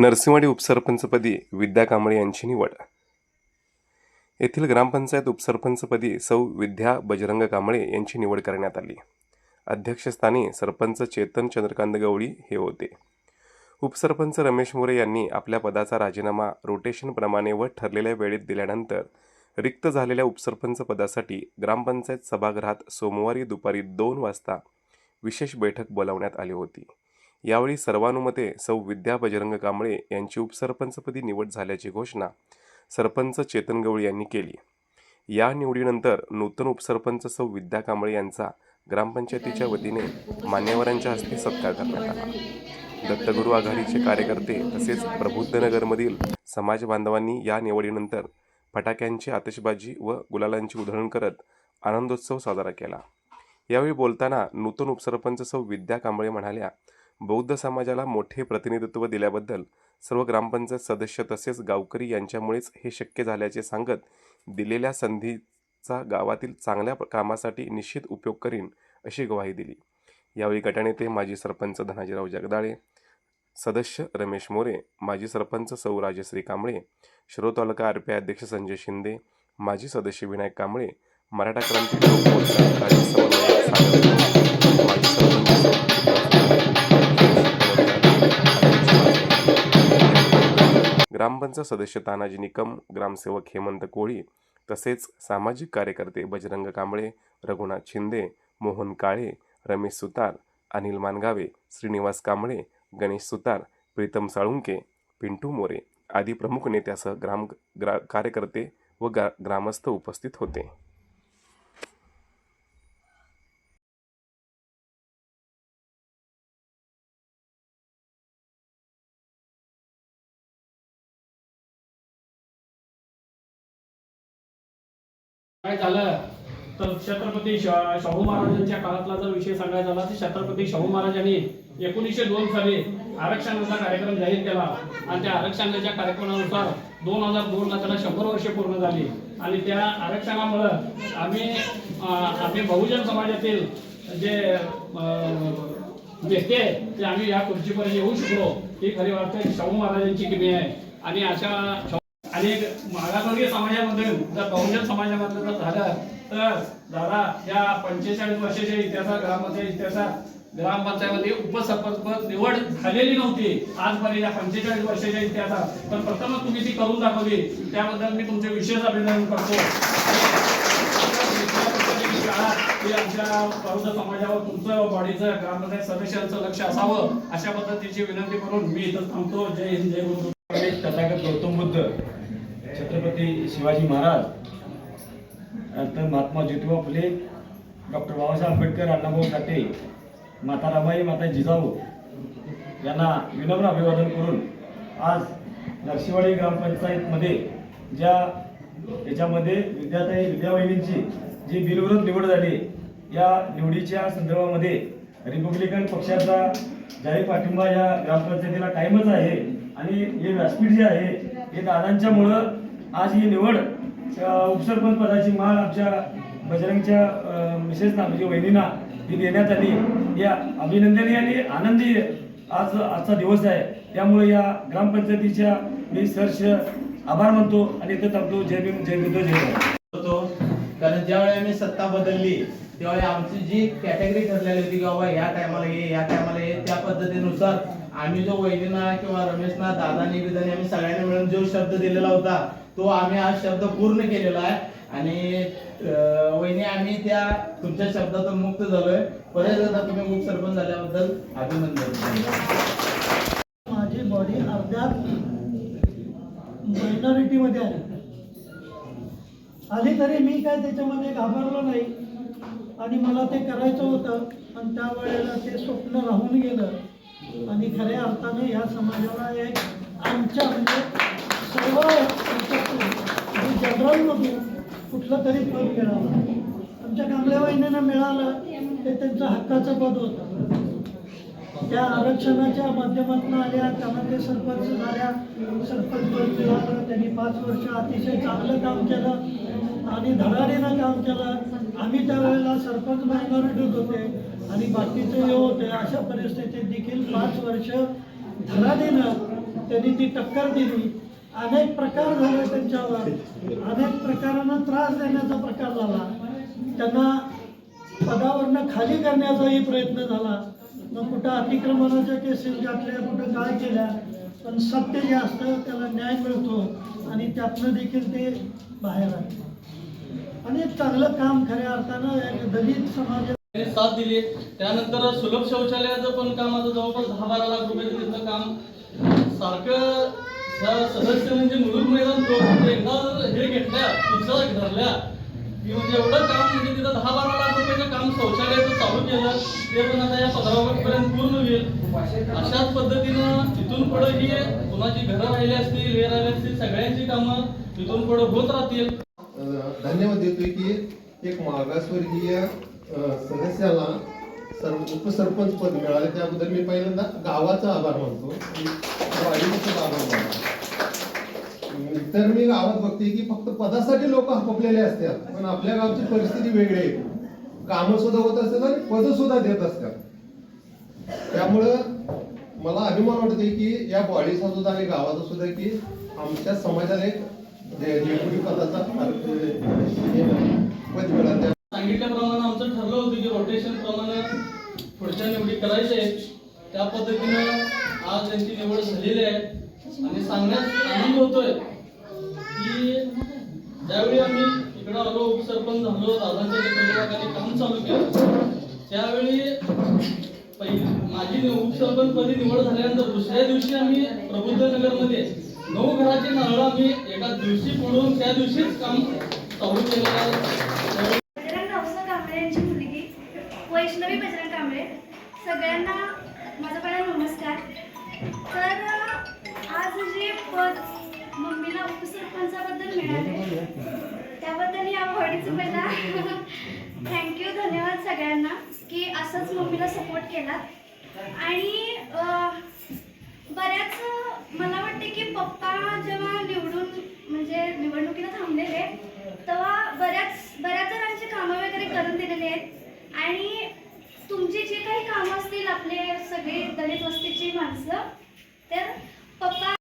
नरसिंहवाडी उपसरपंचपदी विद्या कांबळे यांची निवड. येथील ग्रामपंचायत उपसरपंचपदी सौ. विद्या बजरंग कांबळे यांची निवड करण्यात आली. अध्यक्षस्थानी सरपंच चेतन चंद्रकांत गवळी हे होते. उपसरपंच रमेश मोरे यांनी आपल्या पदाचा राजीनामा रोटेशनप्रमाणे व ठरलेल्या वेळेत दिल्यानंतर रिक्त झालेल्या उपसरपंच पदासाठी ग्रामपंचायत सभागृहात सोमवारी दुपारी दोन वाजता विशेष बैठक बोलावण्यात आली होती. यावेळी सर्वानुमते सौ विद्या बजरंग कांबळे यांची उपसरपंचपदी निवड झाल्याची घोषणा सरपंच चेतन गवळी यांनी केली. या निवडीनंतर नूतन उपसरपंच सौ विद्या कांबळे यांचा ग्रामपंचायतीच्या वतीने मान्यवरांच्या हस्ते सत्कार करण्यात आला. दत्तगुरू आघाडीचे कार्यकर्ते तसेच प्रबुद्धनगरमधील समाज बांधवांनी या निवडीनंतर फटाक्यांची आतषबाजी व गुलालांची उधळण करत आनंदोत्सव साजरा केला. यावेळी बोलताना नूतन उपसरपंच सौ विद्या कांबळे म्हणाल्या बौद्ध समाजाला मोठे प्रतिनिधित्व दिल्याबद्दल सर्व ग्रामपंचायत सदस्य तसेच गावकरी यांच्यामुळेच हे शक्य झाल्याचे सांगत दिलेल्या संधीचा गावातील चांगल्या कामासाठी निश्चित उपयोग करीन अशी ग्वाही दिली. यावेळी गटनेते माजी सरपंच धनाजीराव जगदाळे सदस्य रमेश मोरे माजी सरपंच सौ राजश्री कांबळे शिरो तालुका आर पी आय अध्यक्ष संजय शिंदे माजी सदस्य विनायक कांबळे मराठा क्रांती ग्रामपंचायत सदस्य तानाजी निकम ग्रामसेवक हेमंत कोळी तसेच सामाजिक कार्यकर्ते बजरंग कांबळे रघुनाथ शिंदे मोहन काळे रमेश सुतार अनिल मानगावे श्रीनिवास कांबळे गणेश सुतार प्रीतम साळुंके पिंटू मोरे आदी प्रमुख नेत्यासह ग्राम ग्रा कार्यकर्ते व ग्रा ग्रामस्थ उपस्थित होते. काय झालं? तर छत्रपती शाहू महाराजांच्या काळातला जर विषय सांगायचा झाला तर छत्रपती शाहू महाराजांनी एकोणीसशे दोन साली आरक्षणाचा कार्यक्रम जाहीर केला. आणि त्या आरक्षणाच्या कार्यक्रमानुसार दोन हजार दोनला त्याला शंभर वर्ष पूर्ण झाली. आणि त्या आरक्षणामुळं आम्ही आम्ही बहुजन समाजातील जे व्यक्ती आहे ते आम्ही या खुर्चीपर्यंत येऊ शकलो. ही खरी वाटते शाहू महाराजांची किमी आहे. आणि अशा आणि मागासवर्गीय समाजामध्ये जर बहुजन समाजामधलं जर झालं तर दादा या पंचेचाळीस वर्षाच्या इतिहासात ग्रामपंचायत इतिहासात ग्रामपंचायतमध्ये उपसरपंच पद निवड झालेली नव्हती. आजपर्यंत या पंचेचाळीस वर्षाच्या इतिहासात. पण प्रथमच तुम्ही ती करून दाखवली. त्याबद्दल मी तुमचे विशेष अभिनंदन करतो. की आमच्या बौद्ध समाजावर तुमचं बॉडीचं ग्रामपंचायत सदस्यांचं लक्ष असावं अशा पद्धतीची विनंती करून मी इथं थांबतो. जय हिंद जय गुरु तथागत गौतम बुद्ध. छत्रपती शिवाजी महाराज नंतर महात्मा ज्योतिबा फुले डॉक्टर बाबासाहेब आंबेडकर अण्णाभाऊ साठे माता रामाई माता जिजाऊ यांना विनम्र अभिवादन करून आज नरसिंहवाडी ग्रामपंचायतमध्ये ज्या याच्यामध्ये विद्याताई विद्यावहिनींची जी बिलविरोध निवड झाली या निवडीच्या संदर्भामध्ये रिपब्लिकन पक्षाचा जाहीर पाठिंबा या ग्रामपंचायतीला कायमच आहे आणि हे व्यासपीठ जे आहे हे दादांच्यामुळं आज ही निवड उपसरपंच पदाची माळ आमच्या बजरंगच्या मिसेसना म्हणजे वहिनींना ही देण्यात आली. या अभिनंदनीय आणि आनंदी आज आजचा दिवस आहे. त्यामुळे या ग्रामपंचायतीच्या मी सर्ष आभार मानतो आणि इथं थांबतो. जय भीम जय बुद्ध जय होतो. कारण ज्यावेळी आम्ही सत्ता बदलली त्यावेळी आमची जी कॅटेगरी ठरलेली होती की बाबा ह्या टायमाला ये या टायमाला ये त्या पद्धतीनुसार आम्ही जो वैद्यना किंवा रमेशना दादानी बिदानी आम्ही सगळ्यांनी मिळून जो शब्द दिलेला होता. तो आम्ही हा शब्द पूर्ण केलेला आहे. आणि वहिनी आम्ही त्या तुमच्या शब्दातून मुक्त झालोय. परत एकदा तुम्ही उपसरपंच झाल्याबद्दल अभिनंदन. माझी बॉडी अर्ध्यात मायनॉरिटीमध्ये आली आली तरी मी काय त्याच्यामध्ये घाबरलो नाही. आणि मला ते करायचं होतं आणि त्यावेळेला ते स्वप्न राहून गेलं. आणि खऱ्या अर्थानं या समाजाला एक आमच्या म्हणजे सर्व जनरलमधून कुठलं तरी पद मिळालं आमच्या कांबळेवाहिनीनं मिळालं ते त्यांचं हक्काचं पद होतं त्या आरक्षणाच्या माध्यमातून आल्या त्यामध्ये सरपंच झाल्या सरपंच पद मिळालं त्यांनी पाच वर्ष अतिशय चांगलं काम केलं आणि धडाडीनं काम केलं आम्ही त्यावेळेला सरपंच मायनॉरिटीत होते आणि बाकीचे जे होते. अशा परिस्थितीत देखील पाच वर्ष धडाडीनं त्यांनी ती टक्कर दिली. अनेक प्रकार झाले त्यांच्यावर. अनेक प्रकारांना त्रास देण्याचा प्रकार झाला. त्यांना पदावरनं खाली करण्याचाही प्रयत्न झाला. मग कुठं अतिक्रमणाच्या केसेस गाठल्या कुठं काय केल्या पण सत्य जे असतं त्याला न्याय मिळतो आणि त्यातनं देखील ते बाहेर आले. आणि एक चांगलं काम खऱ्या अर्थानं एक दलित समाज त्यांनी साथ दिली. त्यानंतर सुलभ शौचालयाचं पण काम आता जवळपास दहा बारा लाख रुपये तिथलं काम सारखं सदस्य म्हणजे मुलुक मैदान तो एकदा हे घेतल्या पिक्चर धरल्या की म्हणजे एवढं काम म्हणजे तिथं दहा बारा लाख रुपयाचं काम शौचालयाचं चालू केलं ते पण आता या पंधरा पर्यंत पूर्ण होईल. अशाच पद्धतीनं तिथून पुढे ही कुणाची घरं राहिली असतील हे राहिले असतील सगळ्यांची कामं तिथून पुढे होत राहतील. धन्यवाद देतोय की एक मागासवर्गीय सदस्याला सर उपसरपंच पद मिळाले. त्याबद्दल मी पहिल्यांदा गावाचा आभार मानतो. आभार मानतो. तर मी गावात बघते की फक्त पदासाठी लोक हकपलेले असतात पण आपल्या गावची परिस्थिती वेगळी आहे. कामं सुद्धा होत असतात आणि पद सुद्धा देत असतात. त्यामुळं मला अभिमान वाटते की या बॉडीचा सुद्धा आणि गावाचा सुद्धा की आमच्या समाजाला एक डेप्युटी पदाचा पद मिळाला त्या सांगितल्याप्रमाणे आमचं ठरलं होतं की रोटेशन प्रमाणे करायचे त्या पद्धतीनं आज त्यांची निवड झालेली आहे. आणि सांगण्यात आनंद होतोय की ज्यावेळी आम्ही इकडं आलो उपसरपंच झालो दादांच्या काम चालू केलं त्यावेळी माझी उपसरपंच पदी निवड झाल्यानंतर दुसऱ्या दिवशी आम्ही प्रबुद्ध नगरमध्ये नऊ घराचे नारळ आम्ही एका दिवशी फोडून त्या दिवशीच काम चालू केलेलं आहे बजरंग रावसाहेब कांबळे यांची मुलगी वैष्णवी बजरंग कांबळे सगळ्यांना माझा पहिला नमस्कार. तर आज जे पद मम्मीला उपसरपंचाबद्दल मिळाले त्याबद्दल या आवडीचं पहिला थँक्यू धन्यवाद सगळ्यांना की असंच मम्मीला सपोर्ट केला. आणि बऱ्याच मला वाटते की पप्पा जेव्हा निवडून म्हणजे निवडणुकीला थांबलेले तेव्हा बऱ्याच बऱ्याच जणांची कामं वगैरे करून दिलेली आहेत. आणि तुमचे जे काही काम असतील आपले सगळे दलित वस्तीची माणसं तर पप्पा